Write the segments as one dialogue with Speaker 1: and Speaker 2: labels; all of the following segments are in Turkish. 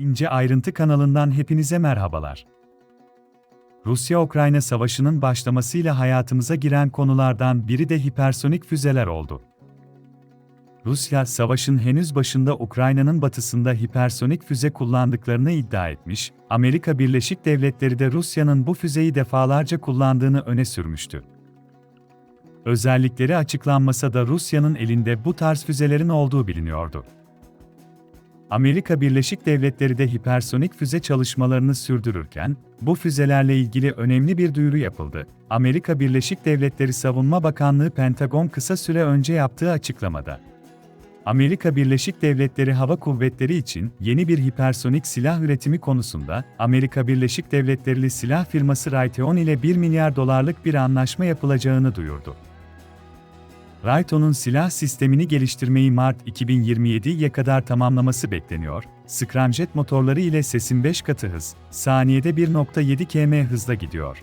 Speaker 1: İnce Ayrıntı kanalından hepinize merhabalar. Rusya-Ukrayna savaşının başlamasıyla hayatımıza giren konulardan biri de hipersonik füzeler oldu. Rusya, savaşın henüz başında Ukrayna'nın batısında hipersonik füze kullandıklarını iddia etmiş, Amerika Birleşik Devletleri de Rusya'nın bu füzeyi defalarca kullandığını öne sürmüştü. Özellikleri açıklanmasa da Rusya'nın elinde bu tarz füzelerin olduğu biliniyordu. Amerika Birleşik Devletleri de hipersonik füze çalışmalarını sürdürürken, bu füzelerle ilgili önemli bir duyuru yapıldı. Amerika Birleşik Devletleri Savunma Bakanlığı Pentagon kısa süre önce yaptığı açıklamada, Amerika Birleşik Devletleri Hava Kuvvetleri için yeni bir hipersonik silah üretimi konusunda Amerika Birleşik Devletleri'li silah firması Raytheon ile 1 milyar dolarlık bir anlaşma yapılacağını duyurdu. Raytheon'un silah sistemini geliştirmeyi Mart 2027'ye kadar tamamlaması bekleniyor. Scramjet motorları ile sesin 5 katı hız, saniyede 1.7 km hızla gidiyor.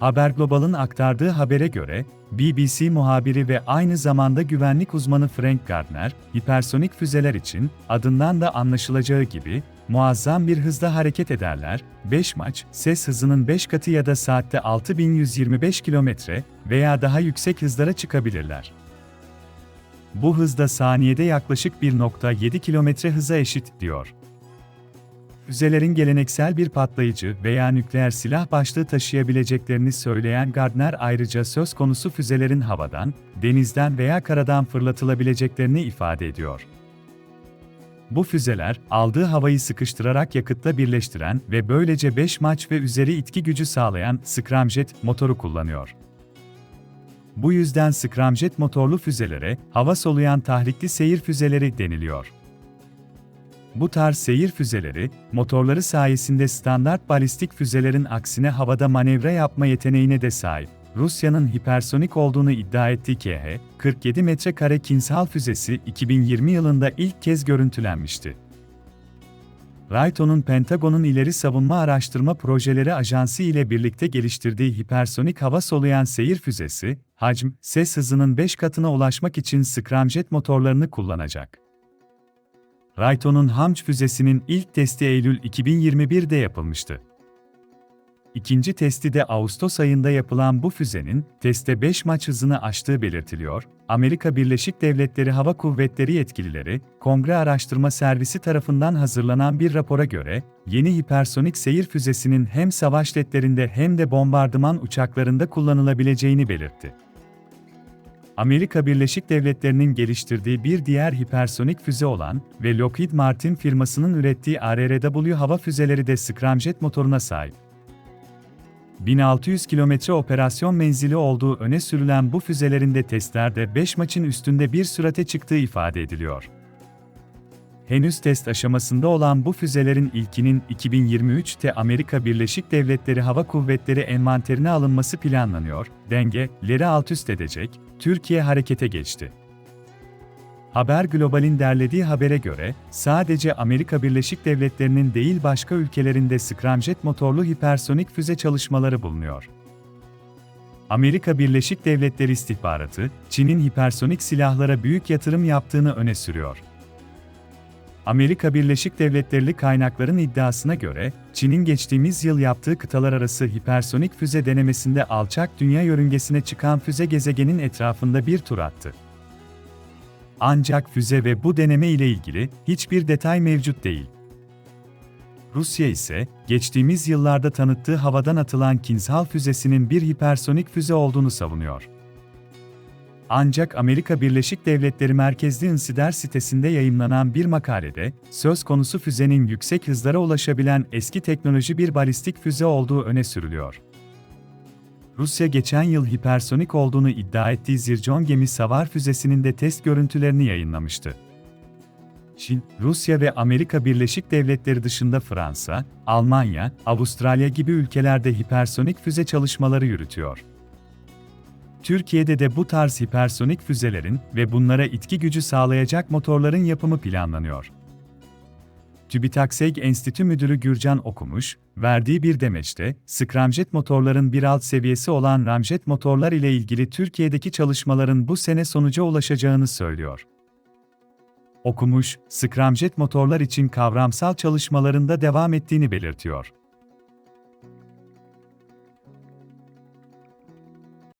Speaker 1: Haber Global'ın aktardığı habere göre, BBC muhabiri ve aynı zamanda güvenlik uzmanı Frank Gardner, hipersonik füzeler için, adından da anlaşılacağı gibi, muazzam bir hızda hareket ederler, 5 maç, ses hızının 5 katı ya da saatte 6125 km veya daha yüksek hızlara çıkabilirler. Bu hızda saniyede yaklaşık 1.7 km hıza eşit, diyor. Füzelerin geleneksel bir patlayıcı veya nükleer silah başlığı taşıyabileceklerini söyleyen Gardner ayrıca söz konusu füzelerin havadan, denizden veya karadan fırlatılabileceklerini ifade ediyor. Bu füzeler, aldığı havayı sıkıştırarak yakıtla birleştiren ve böylece 5 maç ve üzeri itki gücü sağlayan scramjet motoru kullanıyor. Bu yüzden scramjet motorlu füzelere, hava soluyan tahrikli seyir füzeleri deniliyor. Bu tarz seyir füzeleri, motorları sayesinde standart balistik füzelerin aksine havada manevra yapma yeteneğine de sahip. Rusya'nın hipersonik olduğunu iddia ettiği KH, 47 metrekare Kinshal füzesi 2020 yılında ilk kez görüntülenmişti. Raytheon'un Pentagon'un ileri savunma araştırma projeleri ajansı ile birlikte geliştirdiği hipersonik hava soluyan seyir füzesi, hacm, ses hızının 5 katına ulaşmak için scramjet motorlarını kullanacak. Raytheon'un Hamç füzesinin ilk testi Eylül 2021'de yapılmıştı. İkinci testi de Ağustos ayında yapılan bu füzenin, teste 5 maç hızını aştığı belirtiliyor. Amerika Birleşik Devletleri Hava Kuvvetleri yetkilileri, Kongre Araştırma Servisi tarafından hazırlanan bir rapora göre, yeni hipersonik seyir füzesinin hem savaş jetlerinde hem de bombardıman uçaklarında kullanılabileceğini belirtti. Amerika Birleşik Devletleri'nin geliştirdiği bir diğer hipersonik füze olan ve Lockheed Martin firmasının ürettiği ARRW hava füzeleri de scramjet motoruna sahip. 1600 kilometre operasyon menzili olduğu öne sürülen bu füzelerin de testlerde 5 maçın üstünde bir sürate çıktığı ifade ediliyor. Henüz test aşamasında olan bu füzelerin ilkinin 2023'te Amerika Birleşik Devletleri Hava Kuvvetleri envanterine alınması planlanıyor, dengeleri alt üst edecek, Türkiye harekete geçti. Haber Global'in derlediği habere göre, sadece Amerika Birleşik Devletleri'nin değil başka ülkelerinde scramjet motorlu hipersonik füze çalışmaları bulunuyor. Amerika Birleşik Devletleri istihbaratı, Çin'in hipersonik silahlara büyük yatırım yaptığını öne sürüyor. Amerika Birleşik Devletleri'li kaynakların iddiasına göre, Çin'in geçtiğimiz yıl yaptığı kıtalar arası hipersonik füze denemesinde alçak dünya yörüngesine çıkan füze gezegenin etrafında bir tur attı. Ancak füze ve bu deneme ile ilgili hiçbir detay mevcut değil. Rusya ise, geçtiğimiz yıllarda tanıttığı havadan atılan Kinzhal füzesinin bir hipersonik füze olduğunu savunuyor. Ancak Amerika Birleşik Devletleri merkezli Insider sitesinde yayımlanan bir makalede, söz konusu füzenin yüksek hızlara ulaşabilen eski teknoloji bir balistik füze olduğu öne sürülüyor. Rusya geçen yıl hipersonik olduğunu iddia ettiği Zircon gemi savar füzesinin de test görüntülerini yayınlamıştı. Çin, Rusya ve Amerika Birleşik Devletleri dışında Fransa, Almanya, Avustralya gibi ülkelerde hipersonik füze çalışmaları yürütüyor. Türkiye'de de bu tarz hipersonik füzelerin ve bunlara itki gücü sağlayacak motorların yapımı planlanıyor. TÜBİTAK Enstitü Müdürü Gürcan Okumuş, verdiği bir demeçte, skramjet motorların bir alt seviyesi olan ramjet motorlar ile ilgili Türkiye'deki çalışmaların bu sene sonuca ulaşacağını söylüyor. okumuş, skramjet motorlar için kavramsal çalışmalarında devam ettiğini belirtiyor.